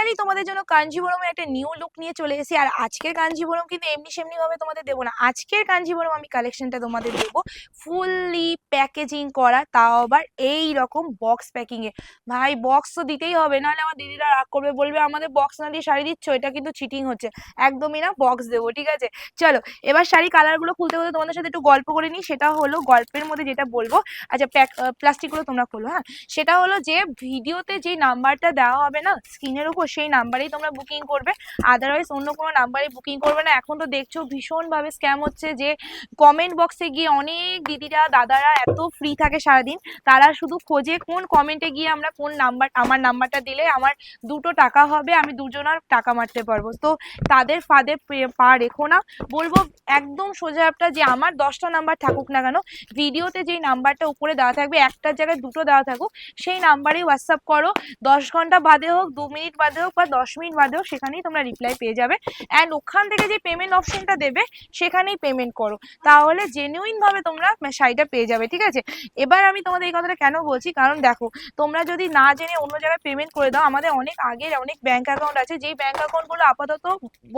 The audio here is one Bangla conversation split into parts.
ফাইনালি তোমাদের জন্য কাঞ্জিবরমের একটা নিউ লুক নিয়ে চলে এসেছি। আর আজকের কাঞ্জিবরম কিন্তু এমনি সেমনি ভাবে তোমাদের দেবো না। আজকের কাঞ্জিবরম আমি কালেকশনটা তোমাদের দেবো ফুললি প্যাকেজিং করা, তাও আবার এই রকম বক্স প্যাকিং এ ভাই বক্স তো দিতেই হবে, নাহলে আমার দিদিরা রাগ করবে, বলবে, আমাদের বক্স না দিয়ে শাড়ি দিচ্ছ, এটা কিন্তু চিটিং হচ্ছে। একদমই না বক্স দেবো, ঠিক আছে? চলো, এবার শাড়ি কালারগুলো খুলতে খুলতে তোমাদের সাথে একটু গল্প করে নিই। সেটা হলো গল্পের মধ্যে যেটা বলব আচ্ছা প্যাক প্লাস্টিকগুলো তোমরা খোলো হ্যাঁ? সেটা হলো যে ভিডিওতে যে নাম্বারটা দেওয়া হবে না স্ক্রিনের উপর সেই নাম্বারেই তোমরা বুকিং করবে। আদারওয়াইজ অন্য কোনো নাম্বারে বুকিং করবে না। এখন তো দেখছ ভীষণভাবে স্ক্যাম হচ্ছে যে কমেন্ট বক্সে গিয়ে অনেক দিদিরা, দাদারা এত ফ্রি থাকে সারাদিন। তারা শুধু খোঁজে কোন কমেন্টে গিয়ে আমরা কোন নাম্বার আমার নাম্বারটা দিলে আমার দুটো টাকা হবে, আমি দুজনের টাকা মারতে পারব। তো তাদের ফাঁদে পে- রেখো না। বলব একদম সোজা যে আমার দশটা নাম্বার থাকুক না কেন ভিডিওতে যেই নাম্বারটা উপরে দেওয়া থাকবে, একটার জায়গায় দুটো দেওয়া থাকুক, সেই নাম্বারেই হোয়াটসঅ্যাপ করো। দশ ঘণ্টা বাদে হোক, দু মিনিট বাদে হোক বা দশ মিনিট বাদে হোক সেখানেই তোমরা রিপ্লাই পেয়ে যাবে। অ্যান্ড ওখান থেকে যে পেমেন্ট অপশনটা দেবে, সেখানেই পেমেন্ট করো। তাহলে জেনুইন ভাবে তোমরা শাড়িটা পেয়ে যাবে, ঠিক আছে? এবার আমি তোমাদের এই কথাটা কেন বলছি? কারণ দেখো, তোমরা যদি না জেনে অন্য জায়গায় পেমেন্ট করে দাও, আমাদের অনেক আগের অনেক ব্যাঙ্ক অ্যাকাউন্ট আছে, যেই ব্যাঙ্ক অ্যাকাউন্টগুলো আপাতত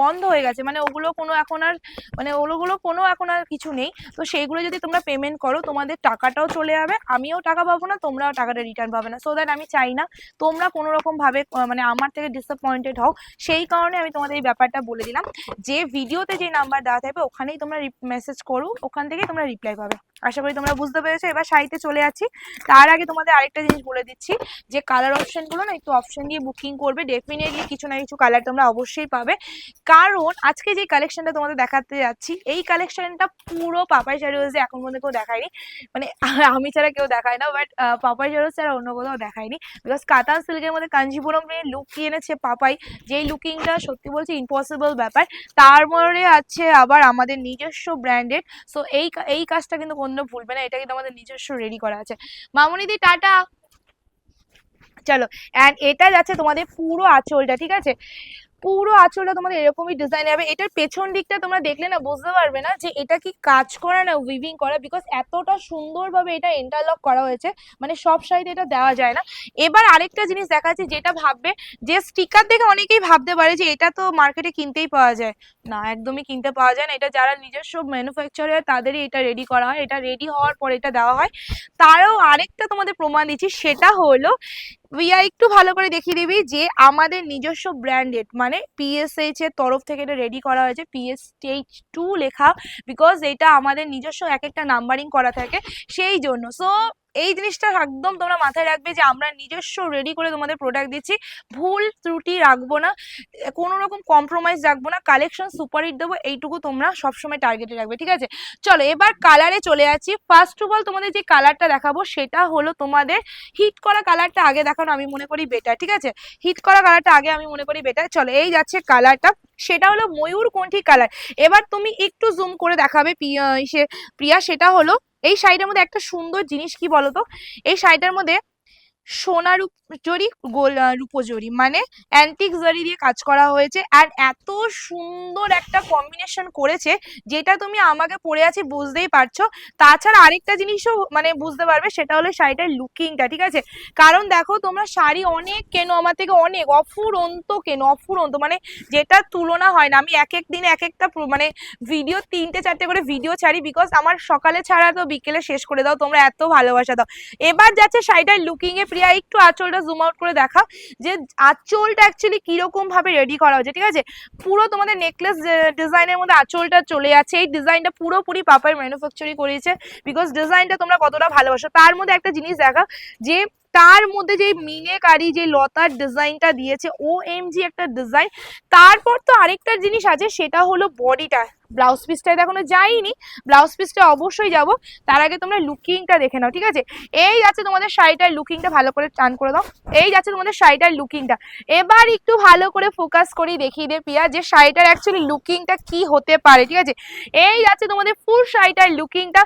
বন্ধ হয়ে গেছে মানে ওগুলো কোনো এখন আর মানে ওগুলো কোনো এখন আর কিছু নেই। তো সেইগুলো যদি তোমরা পেমেন্ট করো, তোমাদের টাকাটাও চলে যাবে, আমিও টাকা পাবো না, তোমরাও টাকাটা রিটার্ন পাবে না। সো দ্যাট আমি চাই না তোমরা কোনো রকম ভাবে মানে আমার থেকে ডিসঅ্যাপয়েন্টেড হও, সেই কারণে আমি তোমাদের এই ব্যাপারটা বলে দিলাম। যে ভিডিওতে যে নাম্বার দেওয়া থাকবে, ওখানেই তোমরা মেসেজ করো, ওখান থেকেই তোমরা রিপ্লাই পাবে। আশা করি তোমরা বুঝতে পেরেছ, এবার শাড়িতে চলে যাচ্ছি। তার আগে তোমাদের আরেকটা জিনিস বলে দিচ্ছি, যে কালার অপশনগুলো না একটু অপশন দিয়ে বুকিং করবে ডেফিনেটলি কিছু না কিছু কালার তোমরা অবশ্যই পাবে। কারণ আজকে যে কালেকশনটা তোমাদের দেখাতে যাচ্ছি, এই কালেকশনটা পুরো পাপাই শাড়ি এখন পর্যন্ত কেউ দেখায়নি। মানে আমি ছাড়া কেউ দেখায় না বাট পাপাই শাড়ি ছাড়া অন্য কোথাও দেখায়নি। বিকজ কাতান সিল্কের মধ্যে কাঞ্জিপুরম নিয়ে লুক এনেছে পাপাই যেই লুকিংটা সত্যি বলছি ইম্পসিবল ব্যাপার। তার মধ্যে আছে আবার আমাদের নিজস্ব ব্র্যান্ডেড সো এই এই কাজটা কিন্তু কোনো ভুলবে না, এটা কিন্তু আমাদের নিজস্ব রেডি করা আছে। মামনিদি টাটা। চলো অ্যান্ড এটা যাচ্ছে তোমাদের পুরো আঁচলটা, ঠিক আছে? পুরো আঁচলটা তোমাদের এরকমই ডিজাইন হবে। এটার পেছন দিকটা তোমরা দেখলে না বুঝতে পারবে না যে এটা কি কাজ করা না উইভিং করা বিকজ এতটা সুন্দরভাবে এটা ইন্টারলক করা হয়েছে মানে সব সাইডে এটা দেওয়া যায় না। এবার আরেকটা জিনিস দেখাচ্ছি যেটা ভাববে, যে স্টিকার দেখে অনেকেই ভাবতে পারে যে এটা তো মার্কেটে কিনতেই পাওয়া যায়। না, একদমই কিনতে পাওয়া যায় না। এটা যারা নিজস্ব ম্যানুফ্যাকচারার তাদেরই এটা রেডি করা হয়। এটা রেডি হওয়ার পর এটা দেওয়া হয়। তারও আরেকটা তোমাদের প্রমাণ দিচ্ছি, সেটা হলো উইয়া একটু ভালো করে দেখিয়ে দিবি যে আমাদের নিজস্ব ব্র্যান্ডেড মানে পিএসএইচ এর তরফ থেকে এটা রেডি করা হয়েছে পিএসএইচ টু লেখা বিকজ এটা আমাদের নিজস্ব এক একটা নাম্বারিং করা থাকে, সেই জন্য। সো এই জিনিসটা একদম তোমরা মাথায় রাখবে যে আমরা নিজস্ব রেডি করে তোমাদের প্রোডাক্ট দিচ্ছি। ভুল ত্রুটি রাখব না, কোনো রকম কম্প্রোমাইজ রাখব না। কালেকশন সুপার হিট দেবো, এইটুকু তোমরা সবসময় টার্গেটে রাখবে, ঠিক আছে? চলো, এবার কালারে চলে যাচ্ছি। ফার্স্ট অফ অল তোমাদের যে কালারটা দেখাবো, সেটা হলো তোমাদের হিট করা কালারটা আগে দেখানো, আমি মনে করি বেটার ঠিক আছে? হিট করা কালারটা আগে আমি মনে করি বেটার চলো, এই যাচ্ছে কালারটা সেটা হলো ময়ূর কোনঠি কালার এবার তুমি একটু জুম করে দেখাবে ইসে- প্রিয়া, সেটা হলো এই শাড়িটার মধ্যে একটা সুন্দর জিনিস কি বলতো? এই শাড়িটার মধ্যে সোনা রূপ জরি গোল আহ, রূপোজরি মানে অ্যান্টিক জরি দিয়ে কাজ করা হয়েছে। আর এত সুন্দর একটা কম্বিনেশন করেছে যেটা তুমি আমাকে পরে আছি বুঝতেই পারছ। তাছাড়া আরেকটা জিনিসও মানে বুঝতে পারবে সেটা হলো শাড়িটার লুকিংটা ঠিক আছে? কারণ দেখো তোমরা শাড়ি অনেক কেনো আমার থেকে অনেক অফুরন্ত কেনো অফুরন্ত মানে যেটা তুলনা হয় না। আমি এক এক দিন এক একটা মানে ভিডিও তিনটে চারটে করে ভিডিও ছাড়ি বিকজ আমার সকালে ছাড়া তো বিকেলে শেষ করে দাও তোমরা এত ভালোবাসা দাও। এবার যাচ্ছে শাড়িটার লুকিং এ প্রিয়া, একটু আঁচলটা জুম আউট করে দেখাও যে আঁচলটা অ্যাকচুয়ালি কীরকম ভাবে রেডি করা হয়েছে, ঠিক আছে? পুরো তোমাদের নেকলেস ডিজাইনের মধ্যে আঁচলটা চলে আছে এই ডিজাইনটা পুরোপুরি পাপাই ম্যানুফ্যাকচারিং করেছে বিকজ ডিজাইনটা তোমরা কতটা ভালোবাসো। তার মধ্যে একটা জিনিস দেখা যে তার মধ্যে যে মিনেকারি, যে লতার ডিজাইনটা দিয়েছে ও এম জি একটা ডিজাইন। তারপর তো আরেকটা জিনিস আছে, সেটা হলো বডিটা। ব্লাউজ পিসটা এখনও যাইনি ব্লাউজ পিসটা অবশ্যই যাব। তার আগে তোমরা লুকিংটা দেখে নাও, ঠিক আছে? এই যাচ্ছে তোমাদের শাড়িটার লুকিংটা, ভালো করে টান করে দাও। এই যাচ্ছে তোমাদের শাড়িটার লুকিংটা। এবার একটু ভালো করে ফোকাস করি দেখিয়ে দে পিয়া, যে শাড়িটার অ্যাকচুয়ালি লুকিংটা কি হতে পারে, ঠিক আছে? এই যাচ্ছে তোমাদের ফুল শাড়িটার লুকিংটা।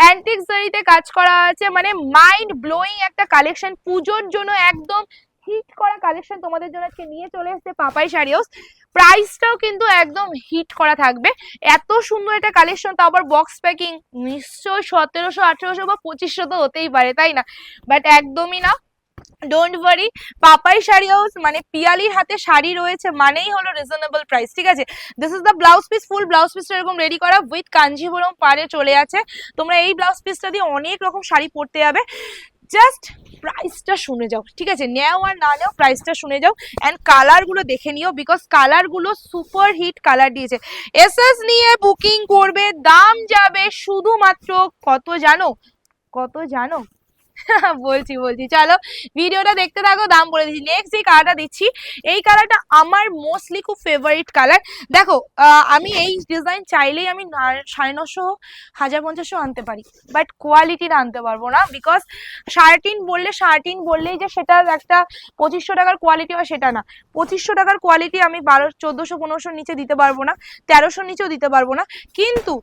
অ্যান্টিক জরিতে কাজ করা আছে মানে মাইন্ড ব্লোয়িং একটা কালেকশন পুজোর জন্য একদম হিট করা কালেকশন তোমাদের জন্য আজকে নিয়ে চলে এসেছে পাপাই শাড়ি হাউস প্রাইসটাও কিন্তু একদম হিট করা থাকবে। এত সুন্দর একটা কালেকশন তো আবার বক্স প্যাকিং নিশ্চয়ই সতেরোশো, আঠেরোশো বা পঁচিশশো তো হতেই পারে, তাই না? বাট একদমই না। Don't worry Papai sari house মানে পিয়ালির হাতে শাড়ি রয়েছে মানেই হলো রিজনেবল প্রাইস ঠিক আছে? This is the blouse piece full blouse পিসটা এরকম রেডি করা উইথ কাঞ্জিভরম পারে চলে আছে। তোমরা এই ব্লাউজ পিসটা দিয়ে অনেক রকম শাড়ি পরতে যাবে। জাস্ট প্রাইসটা শুনে যাও, ঠিক আছে? নেও আর না নেও প্রাইসটা শুনে যাও অ্যান্ড কালারগুলো দেখে নিও বিকজ কালারগুলো সুপার হিট কালার দিয়েছে এসএস নিয়ে বুকিং করবে, দাম যাবে শুধুমাত্র কত জানো? কত জানো? বলছি বলছি। চলো, ভিডিওটা দেখতে থাকো, দাম বলে দিচ্ছি। নেক্সট যে কালারটা দিচ্ছি, এই কালারটা আমার মোস্টলি খুব ফেভারিট কালার দেখো আমি এই ডিজাইন চাইলেই আমি সাড়ে নশো, হাজার পঞ্চাশও আনতে পারি। বাট কোয়ালিটির আনতে পারব না বিকজ শার্টিন বললে শার্টিন বললেই যে সেটার একটা পঁচিশশো টাকার কোয়ালিটি হয় সেটা না। পঁচিশশো টাকার কোয়ালিটি আমি বারো, চোদ্দোশো, পনেরোশোর নিচে দিতে পারব না, তেরোশোর নিচেও দিতে পারব না। কিন্তু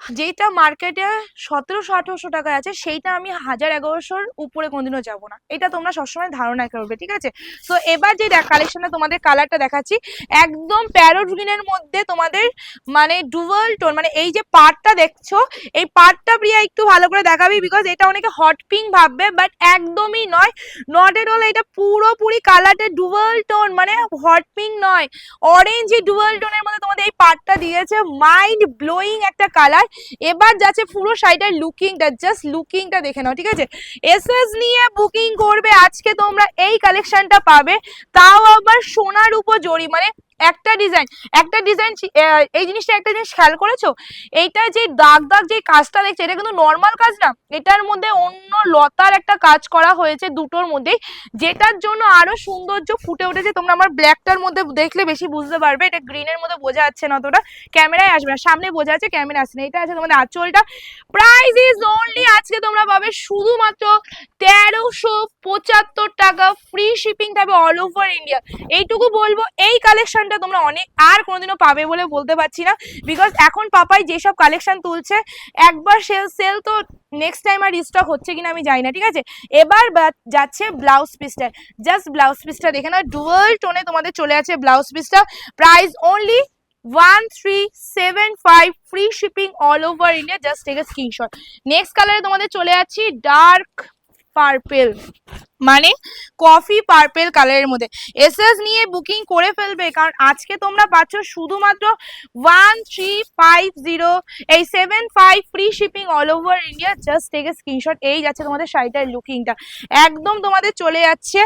যেটা মার্কেটে সতেরোশো, আঠেরোশো টাকায় আছে, সেইটা আমি হাজার এগারোশোর উপরে কোনোদিনও যাব না। এটা তোমরা সবসময় ধারণা করবে, ঠিক আছে? তো এবার যে কালেকশনে তোমাদের কালারটা দেখাচ্ছি, একদম প্যারোট গ্রিনের মধ্যে তোমাদের মানে ডুয়াল টোন মানে এই যে পার্টটা দেখছ, এই পার্টটা প্রিয়া একটু ভালো করে দেখাবি বিকজ এটা অনেকে হট পিঙ্ক ভাববে বাট একদমই নয়। নট এট অল এটা পুরোপুরি কালারটা ডুয়াল টোন মানে হট পিঙ্ক নয়। অরেঞ্জ ডুয়াল টোনের মধ্যে তোমাদের এই পার্টটা দিয়েছে। মাইন্ড ব্লোয়িং একটা কালার এবার যাচ্ছে পুরো শাড়িটার লুকিংটা জাস্ট লুকিংটা দেখে নাও, ঠিক আছে? এসএস নিয়ে বুকিং করবে, আজকে তোমরা এই কালেকশনটা পাবে। তাও আবার সোনার উপর জড়ি মানে একটা ডিজাইন একটা ডিজাইন এই জিনিসটা একটা জিনিস খেয়াল করেছ? এইটা যে দাগ দাগ যে কাজটা দেখছে, এটা কিন্তু নর্মাল কাজ না। এটার মধ্যে অন্য লতার একটা কাজ করা হয়েছে দুটোর মধ্যেই, যেটার জন্য আরও সৌন্দর্য ফুটে উঠেছে। তোমরা আমার ব্ল্যাকটার মধ্যে দেখলে বেশি বুঝতে পারবে, এটা গ্রিনের মধ্যে বোঝা যাচ্ছে না অতটা। ক্যামেরায় আসবে না, সামনে বোঝা যাচ্ছে ক্যামেরা আসছে না। এটা আছে তোমাদের আঁচলটা। প্রাইস ইজ অনলি আজকে তোমরা পাবে শুধুমাত্র তেরোশো পঁচাত্তর টাকা। ফ্রি শিপিং থাকবে অল ওভার ইন্ডিয়া এইটুকু বলব, এই কালেকশনটা তোমরা অনেক আর কোনোদিনও পাবে বলে বলতে পারছি না। বিকজ এখন পাপাই যেসব কালেকশন তুলছে, একবার সেল সেল তো নেক্সট টাইম আর রিস্টক হচ্ছে কিনা আমি জানি না, ঠিক আছে? এবার যাচ্ছে ব্লাউজ পিসটা জাস্ট ব্লাউজ পিসটা দেখে না ডুয়াল টোনে তোমাদের চলে আছে ব্লাউজ পিসটা price only one three seven five free shipping all over India just take a screenshot next কালারে তোমাদের চলে যাচ্ছি ডার্ক পার্পেল। মানে কফি পার্পেল কালারের মধ্যে। এসএস নিয়ে বুকিং করে ফেলবে, কারণ আজকে তোমরা পাচ্ছ শুধুমাত্র ওয়ান থ্রি ফাইভ জিরো এই seven five free shipping all over India just a screenshot এই যাচ্ছে তোমাদের শাড়িটার লুকিংটা একদম তোমাদের চলে যাচ্ছে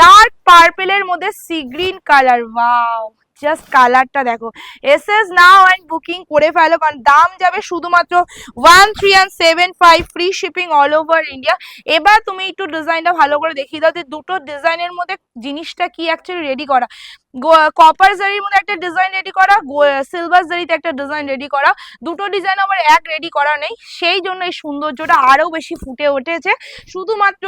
ডার্ক পার্পেলের মধ্যে sea green colour wow just কালারটা দেখো। এসএস নাও অ্যান্ড বুকিং করে ফেলো কারণ দাম যাবে শুধুমাত্র one three and seven five free shipping all over India এবার তুমি একটু ডিজাইনটা ভালো করে দেখিয়ে দাও যে দুটো ডিজাইনের মধ্যে জিনিসটা কি অ্যাকচুয়ালি রেডি করা। কপার জারির মধ্যে একটা ডিজাইন রেডি করা সিলভার জারিতে একটা ডিজাইন রেডি করা। দুটো ডিজাইন আবার এক রেডি করা নেই। সেই জন্য এই সৌন্দর্যটা আরও বেশি ফুটে উঠেছে। শুধুমাত্র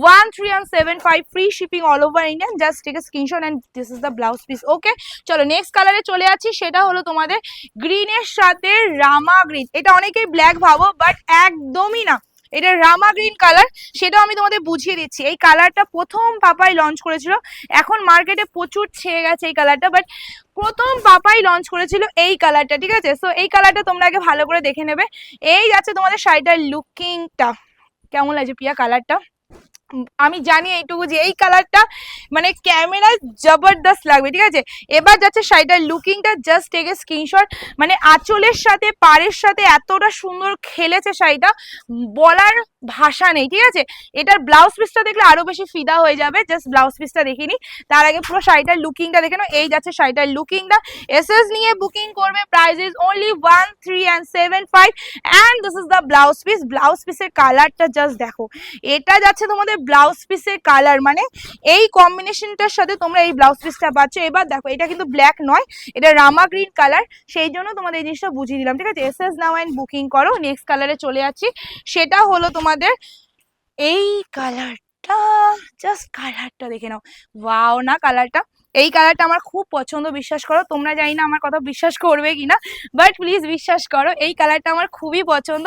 one three and seven five free shipping all over Indian just take a screenshot and this is the blouse piece okay চলো নেক্সট কালারে চলে যাচ্ছি। সেটা হলো তোমাদের গ্রিনের সাথে রামা গ্রিন এটা অনেকেই ব্ল্যাক ভাবো বাট একদমই না। এটা রামা গ্রিন কালার সেটাও আমি তোমাদের বুঝিয়ে দিচ্ছি। এই কালারটা প্রথম পাপাই লঞ্চ করেছিল। এখন মার্কেটে প্রচুর ছেয়ে গেছে এই কালারটা বাট প্রথম পাপাই লঞ্চ করেছিল এই কালারটা ঠিক আছে? সো এই কালারটা তোমরা আগে ভালো করে দেখে নেবে। এই যাচ্ছে তোমাদের শাড়িটার লুকিংটা কেমন লাগছে প্রিয়া কালারটা আমি জানি এইটুকু যে এই কালারটা মানে ক্যামেরায় জবরদস্ত লাগবে, ঠিক আছে? এবার যাচ্ছে শাড়িটার লুকিংটা জাস্ট টেক এ স্ক্রিনশট মানে আঁচলের সাথে, পাড়ের সাথে এতটা সুন্দর খেলেছে শাড়িটা, বলার ভাষা নেই, ঠিক আছে? এটার ব্লাউজ পিসটা দেখলে আরও বেশি ফিদা হয়ে যাবে জাস্ট ব্লাউজ পিসটা দেখিনি তার আগে পুরো শাড়িটার লুকিংটা দেখে এই যাচ্ছে শাড়িটার লুকিংটা এসএস নিয়ে বুকিং করবে price is only one three and seven five and this is the blouse piece blouse পিসের কালারটা জাস্ট দেখো। এটা যাচ্ছে তোমাদের ব্লাউজ পিসের কালার মানে এই কম্বিনেশনটার সাথে তোমরা এই ব্লাউজ পিসটা পাচ্ছ। এবার দেখো, এটা কিন্তু ব্ল্যাক নয়, এটা রামা গ্রিন কালার সেই জন্য তোমাদের এই জিনিসটা বুঝিয়ে দিলাম, ঠিক আছে? S S now and booking করো নেক্সট কালারে চলে যাচ্ছি। সেটা হলো তোমাদের এই কালারটা জাস্ট কালারটা দেখে নাও। ওয়াও না কালারটা এই কালারটা আমার খুব পছন্দ, বিশ্বাস করো। তোমরা জানি না আমার কথা বিশ্বাস করবে কিনা বাট প্লিজ বিশ্বাস করো, এই কালারটা আমার খুবই পছন্দ।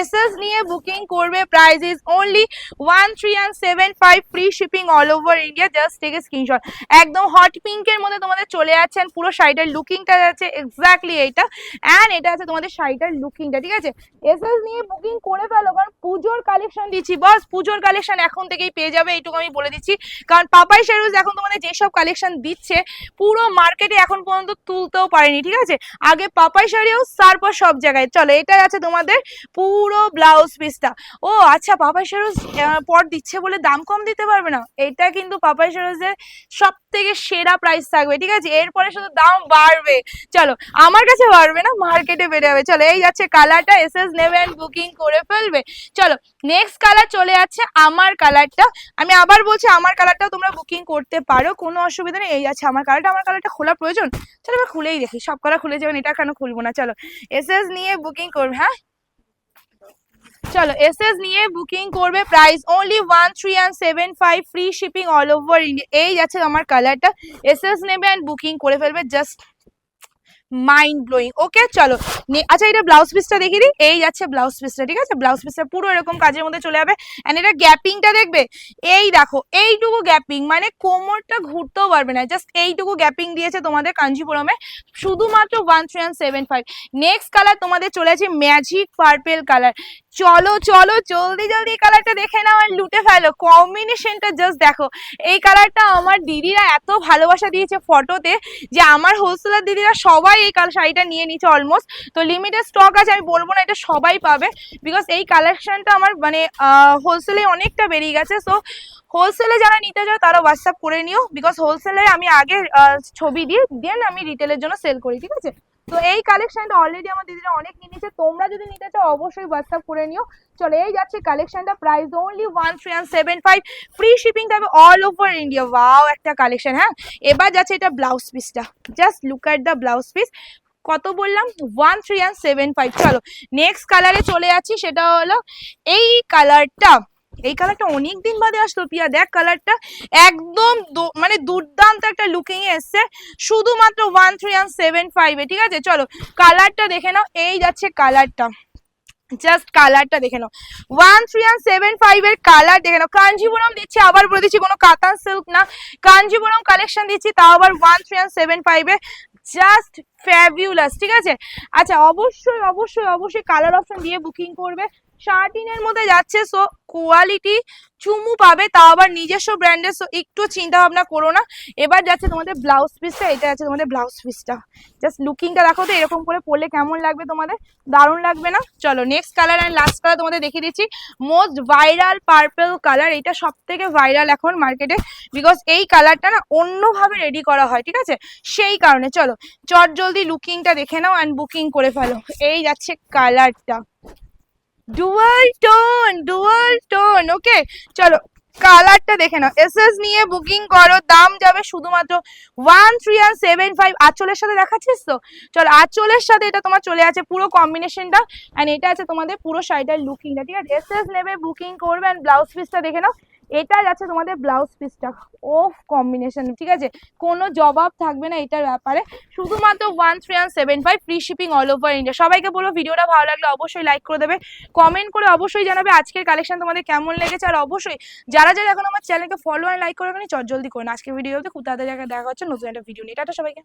এসএস নিয়ে বুকিং করবে price is only one three and seven five free shipping all over India just take a screenshot একদম হট পিঙ্কের মধ্যে তোমাদের চলে যাচ্ছেন পুরো শাড়িটার লুকিংটা যাচ্ছে এক্স্যাক্টলি এইটা। অ্যান্ড এটা আছে তোমাদের শাড়িটার লুকিংটা ঠিক আছে? এসএস নিয়ে বুকিং করে ফেলো, কারণ পুজোর কালেকশন দিচ্ছি। বস, পুজোর কালেকশন এখন থেকেই পেয়ে যাবে, এইটুকু আমি বলে দিচ্ছি। কারণ পাপাই শেরুজ এখন তোমাদের যেসব কালেকশন দিচ্ছে, পুরো মার্কেটে এখন পর্যন্ত তুলতেও পারেনি, ঠিক আছে? আগে পাপাই শাড়িও, তারপর সব জায়গায়। চলো, এটাই আছে তোমাদের পুরো ব্লাউজ পিসটা ও আচ্ছা পাপাই শেরুজ পর দিচ্ছে বলে দাম কম দিতে পারবে না? এটা কিন্তু পাপাই শেরুজের সব থেকে সেরা প্রাইস থাকবে, ঠিক আছে? এরপরে শুধু দাম বাড়বে। চলো, আমার কাছে বাড়বে না মার্কেটে বেড়ে যাবে। চলো, এই যাচ্ছে কালারটা এস এস নেবে বুকিং করে ফেলবে। চলো নেক্সট কালার চলে যাচ্ছে আমার কালারটা আমি আবার বলছি, আমার কালারটাও তোমরা বুকিং করতে পারো, কোনো অসুবিধা নেই। এই আছে, আমার কালারটা আমার কালারটা খোলা প্রয়োজন? চলো এবার খুলেই দেখি, সব কালার খুলে যাবেন এটা কেন খুলবো না? চলো এস এস নিয়ে বুকিং করবে হ্যাঁ? চলো এস এস নিয়ে বুকিং করবে price only one three and seven five free shipping all over India এই আছে আমার কালারটা এস এস নেবে অ্যান্ড বুকিং করে ফেলবে জাস্ট মাইন্ড ব্লোয়িং ওকে চলো আচ্ছা এটা ব্লাউজ পিসটা দেখিয়ে দিই। এই যাচ্ছে ব্লাউজ পিসটা ঠিক আছে? ব্লাউজ পিসটা পুরো এরকম কাজের মধ্যে চলে যাবে। অ্যান্ড এটা গ্যাপিংটা দেখবে? এই দেখো, এইটুকু গ্যাপিং মানে কোমরটা ঘুরতেও পারবে না। জাস্ট এইটুকু গ্যাপিং দিয়েছে তোমাদের কাঞ্জিপুরমে। শুধুমাত্র one three seven five next colour তোমাদের চলে আছে ম্যাজিক পার্পেল কালার চলো চলো, জলদি জলদি এই কালারটা দেখে নাও আর লুটে ফেলো। কম্বিনেশনটা জাস্ট দেখো। এই কালারটা আমার দিদিরা এত ভালোবাসা দিয়েছে ফটোতে যে আমার হোলসেলার দিদিরা সবাই এই কালার শাড়িটা নিয়ে নিচ্ছে অলমোস্ট তো লিমিটেড স্টক আছে, আমি বলব না, এটা সবাই পাবে। বিকজ এই কালেকশনটা আমার মানে হোলসেলে অনেকটা বেরিয়ে গেছে। সো হোলসেলে যারা নিতে চাও তারা হোয়াটসঅ্যাপ করে নিও। বিকজ হোলসেলে আমি আগে ছবি দিয়ে দেন আমি রিটেলের জন্য সেল করি, ঠিক আছে? তো এই কালেকশনটা অলরেডি আমার দিদিরা অনেক নিয়ে নিচ্ছে তোমরা যদি নিতে চাও, অবশ্যই হোয়াটসঅ্যাপ করে নিও। চলো, এই যাচ্ছে কালেকশনটা price only one three and seven five free shipping থাকবে অল ওভার ইন্ডিয়া ওয়াও একটা কালেকশন হ্যাঁ? এবার যাচ্ছে এটা ব্লাউজ পিসটা just look at the blouse piece কত বললাম? One three and seven five চলো নেক্সট কালারে চলে যাচ্ছি, সেটা হলো এই কালারটা এই কালারটা অনেক দিন বাদে আসলো, পিয়া, দেখ কালারটা একদম মানে দুর্দান্ত একটা লুকিং এসছে। শুধুমাত্র ওয়ান থ্রি অ্যান্ড সেভেন ফাইভে ঠিক আছে? চলো কালারটা দেখে নাও, এই যাচ্ছে কালারটা জাস্ট কালারটা দেখে নাও। One three and seven five এর কালার দেখে নাও। কাঞ্জিপুরম দিচ্ছি, আবার বলে দিচ্ছি কোনো কাতান সিল্ক না। কাঞ্জিপুরম কালেকশন দিচ্ছি, তাও আবার ওয়ান থ্রি অ্যান্ড সেভেন ফাইভে জাস্ট ফ্যাবিউলাস ঠিক আছে? আচ্ছা অবশ্যই অবশ্যই অবশ্যই কালার অপশন দিয়ে বুকিং করবে। শার্টিনের মধ্যে যাচ্ছে সো কোয়ালিটি চুমু পাবে, তাও আবার নিজস্ব ব্র্যান্ডের সো একটু চিন্তা ভাবনা করো না। এবার যাচ্ছে তোমাদের ব্লাউজ পিসটা এটা আছে তোমাদের ব্লাউজ পিসটা জাস্ট লুকিংটা দেখো তো, এরকম করে পরলে কেমন লাগবে তোমাদের? দারুণ লাগবে না? চলো next colour and last colour তোমাদের দেখিয়ে দিচ্ছি। মোস্ট ভাইরাল পার্পল কালার এটা সব থেকে ভাইরাল এখন মার্কেটে বিকজ এই কালারটা না অন্যভাবে রেডি করা হয়, ঠিক আছে? সেই কারণে, চলো চট জলদি লুকিংটা দেখে নাও অ্যান্ড বুকিং করে ফেলো। এই যাচ্ছে কালারটা dual tone dual tone okay চলো কালারটা দেখে নাও। এসএস নিয়ে বুকিং করো, দাম যাবে শুধুমাত্র ওয়ান থ্রি আর সেভেন ফাইভ আচলের সাথে দেখাচ্ছিস তো? চলো, আঁচলের সাথে এটা তোমার চলে আছে পুরো কম্বিনেশনটা অ্যান্ড এটা আছে তোমাদের পুরো শাড়িটার লুকিংটা ঠিক আছে? এসএস নেবে বুকিং করবে অ্যান্ড ব্লাউজ পিসটা দেখে নাও। এটা যাচ্ছে তোমাদের ব্লাউজ পিসটা ওফ কম্বিনেশন ঠিক আছে? কোনো জবাব থাকবে না এটার ব্যাপারে। শুধুমাত্র one three one seven five free shipping all over India সবাইকে বলো, ভিডিওটা ভালো লাগলে অবশ্যই লাইক করে দেবে। কমেন্ট করে অবশ্যই জানাবে আজকের কালেকশন তোমাদের কেমন লেগেছে। আর অবশ্যই যারা যারা এখন আমার চ্যানেলকে ফলো আর লাইক করে চট জলদি করুন আজকের ভিডিওতে খুব তাড়াতাড়ি দেখা হচ্ছে, নতুন একটা ভিডিও নিয়ে। টাটা সবাইকে।